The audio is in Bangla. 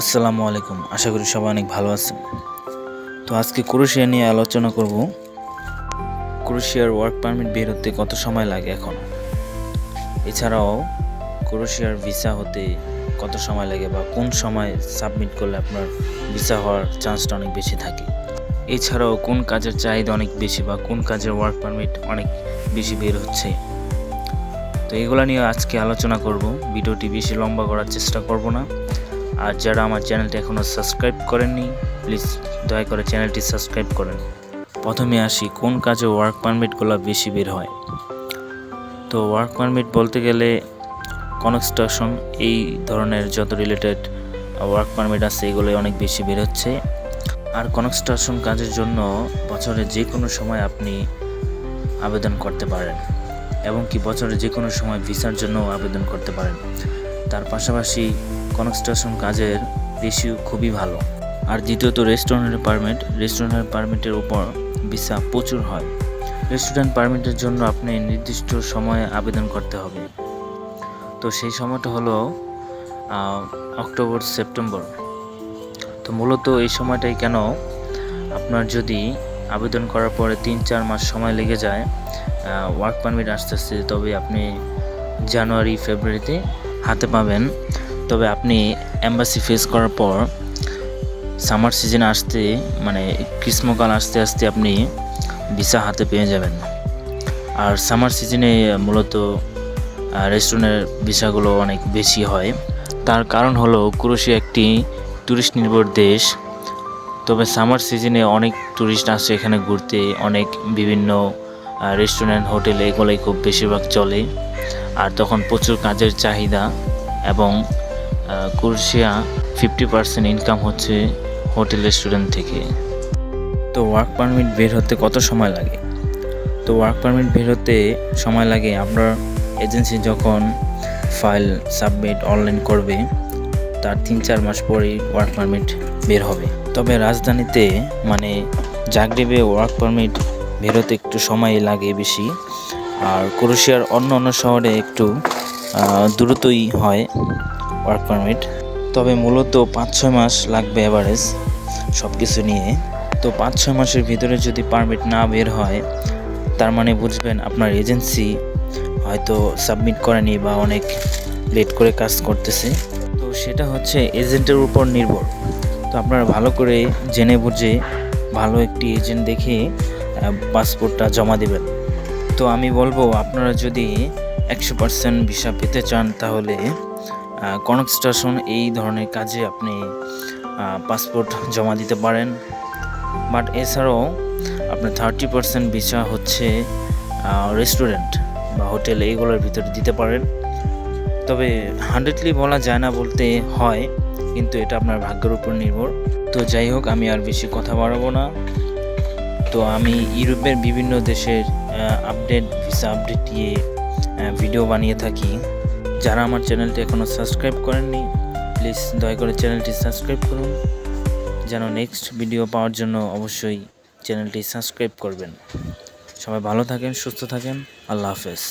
আসসালামু আলাইকুম। আশা করি সবাই অনেক ভালো আছেন। তো আজকে ক্রোশিয়া নিয়ে আলোচনা করব। ক্রোশিয়ার ওয়ার্ক পারমিট বের হতে কত সময় লাগে এখন? এছাড়াও ক্রোশিয়ার ভিসা হতে কত সময় লাগে বা কোন সময় সাবমিট করলে আপনার ভিসা হওয়ার চান্সটা অনেক বেশি থাকে? এছাড়াও কোন কাজের চাহিদা অনেক বেশি বা কোন কাজের ওয়ার্ক পারমিট অনেক বেশি বের হচ্ছে? তো এগুলো নিয়ে আজকে আলোচনা করব। ভিডিওটি বেশি লম্বা করার চেষ্টা করব না। আর যারা আমার চ্যানেলটি এখনও সাবস্ক্রাইব করেননি, প্লিজ দয়া করে চ্যানেলটি সাবস্ক্রাইব করেন। প্রথমে আসি, কোন কাজে ওয়ার্ক পারমিটগুলো বেশি বের হয়? তো ওয়ার্ক পারমিট বলতে গেলে কনস্ট্রাকশন এই ধরনের যত রিলেটেড ওয়ার্ক পারমিট আছে, এগুলোই অনেক বেশি বের হচ্ছে। আর কনস্ট্রাকশন কাজের জন্য বছরে যে কোনো সময় আপনি আবেদন করতে পারেন এবং কি বছরে যে কোনো সময় ভিসার জন্য আবেদন করতে পারেন। তার পাশাপাশি কনস্ট্রাকশন কাজের রেশিও খুবই ভালো। আর দ্বিতীয়ত রেস্টুরেন্টের পারমিট, রেস্টুরেন্টের পারমিটের উপর ভিসা প্রচুর হয়। রেস্টুরেন্ট পারমিটের জন্য আপনি নির্দিষ্ট সময়ে আবেদন করতে হবে। তো সেই সময়টা হলো অক্টোবর, সেপ্টেম্বর। তো মূলত এই সময়টাই কেন আপনার যদি আবেদন করার পরে তিন, চার মাস সময় লেগে যায় ওয়ার্ক পারমিট আসতে আসতে তবে আপনি জানুয়ারি, ফেব্রুয়ারিতে হাতে পাবেন। তবে আপনি অ্যাম্বাসি ফেস করার পর সামার সিজন আসতে মানে গ্রীষ্মকাল আসতে আসতে আপনি ভিসা হাতে পেয়ে যাবেন। আর সামার সিজনে মূলত রেস্টুরেন্টের ভিসাগুলো অনেক বেশি হয়। তার কারণ হলো ক্রোশিয়া একটি ট্যুরিস্ট নির্ভর দেশ। তবে সামার সিজনে অনেক ট্যুরিস্ট আসে এখানে ঘুরতে, অনেক বিভিন্ন রেস্টুরেন্ট হোটেল এগুলোই খুব বেশিরভাগ চলে। আর তখন প্রচুর কাজের চাহিদা এবং কুরশিয়া ফিফটি পার্সেন্ট ইনকাম হচ্ছে হোটেল রেস্টুরেন্ট থেকে। তো ওয়ার্ক পারমিট বের হতে কত সময় লাগে? তো ওয়ার্ক পারমিট বের হতে সময় লাগে আপনার এজেন্সি যখন ফাইল সাবমিট অনলাইন করবে, তার তিন চার মাস পরেই ওয়ার্ক পারমিট বের হবে। তবে রাজধানীতে মানে জাগরেবে ওয়ার্ক পারমিট বেরোতে একটু সময় লাগে বেশি। আর ক্রোশিয়ার অন্য অন্য শহরে একটু দ্রুতই হয় ওয়ার্ক পারমিট তবে মূলত পাঁচ ছয় মাস লাগবে অ্যাভারেজ সব কিছু নিয়ে। তো পাঁচ ছয় মাসের ভিতরে যদি পারমিট না বের হয়, তার মানে বুঝবেন আপনার এজেন্সি হয়তো সাবমিট করেনি বা অনেক লেট করে কাজ করতেছে। তো সেটা হচ্ছে এজেন্টের উপর নির্ভর। তো আপনারা ভালো করে জেনে বুঝে ভালো একটি এজেন্ট দেখে পাসপোর্টটা জমা দেবেন। তো আমি বলব, আপনারা যদি একশো পার্সেন্ট ভিসা পেতে চান, তাহলে কনস্ট্রাকশন এই ধরনের কাজে আপনি পাসপোর্ট জমা দিতে পারেন। বাট এছাড়াও, আপনার থার্টি পার্সেন্ট ভিসা হচ্ছে রেস্টুরেন্ট বা হোটেল এইগুলোর ভিতরে দিতে পারেন। তবে হান্ড্রেডলি বলা যায় না বলতে হয়, কিন্তু এটা আপনার ভাগ্যের উপর নির্ভর। তো যাই হোক, আমি আর বেশি কথা বাড়াবো না। তো আমি ইউরোপের বিভিন্ন দেশের আপডেট ভিসা আপডেট দিয়ে ভিডিও বানিয়ে থাকি। যারা আমার চ্যানেলটি এখনও সাবস্ক্রাইব করেননি প্লিজ দয়া করে চ্যানেলটি সাবস্ক্রাইব করুন। যেন নেক্সট ভিডিও পাওয়ার জন্য অবশ্যই চ্যানেলটি সাবস্ক্রাইব করবেন। সবাই ভালো থাকেন, সুস্থ থাকেন। আল্লাহ হাফেজ।